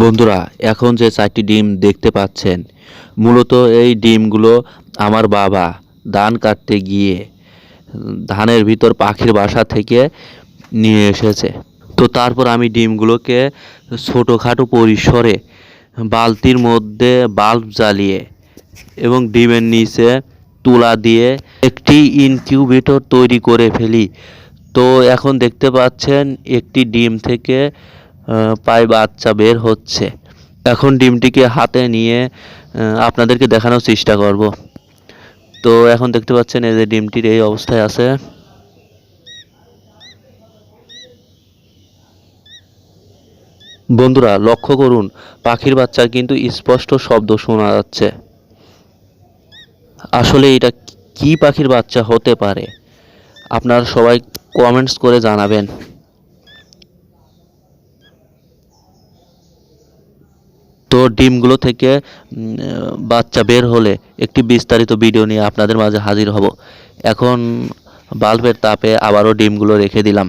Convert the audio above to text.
বন্ধুরা, এখন যে চারটি ডিম দেখতে পাচ্ছেন, মূলত এই ডিমগুলো আমার বাবা ধান কাটতে গিয়ে ধানের ভিতর পাখির বাসা থেকে নিয়ে এসেছে। তো তারপর আমি ডিমগুলোকে ছোটোখাটো পরিসরে বালতির মধ্যে বাল্ব জ্বালিয়ে এবং ডিমের নিচে তুলা দিয়ে একটি ইনকিউবেটর তৈরি করে ফেলি। তো এখন দেখতে পাচ্ছেন, একটি ডিম থেকে প্রায় বাচ্চা বের হচ্ছে। এখন ডিমটিকে হাতে নিয়ে আপনাদেরকে দেখানোর চেষ্টা করব। তো এখন দেখতে পাচ্ছেন এই যে ডিমটির এই অবস্থায় আছে। বন্ধুরা, লক্ষ্য করুন, পাখির বাচ্চার কিন্তু স্পষ্ট শব্দ শোনা যাচ্ছে। আসলে এটা কি পাখির বাচ্চা হতে পারে? আপনারা সবাই কমেন্টস করে জানাবেন। তো ডিমগুলো থেকে বাচ্চা বের হলে একটি বিস্তারিত ভিডিও নিয়ে আপনাদের মাঝে হাজির হব। এখন বাল্বের তাপে আবারও ডিমগুলো রেখে দিলাম।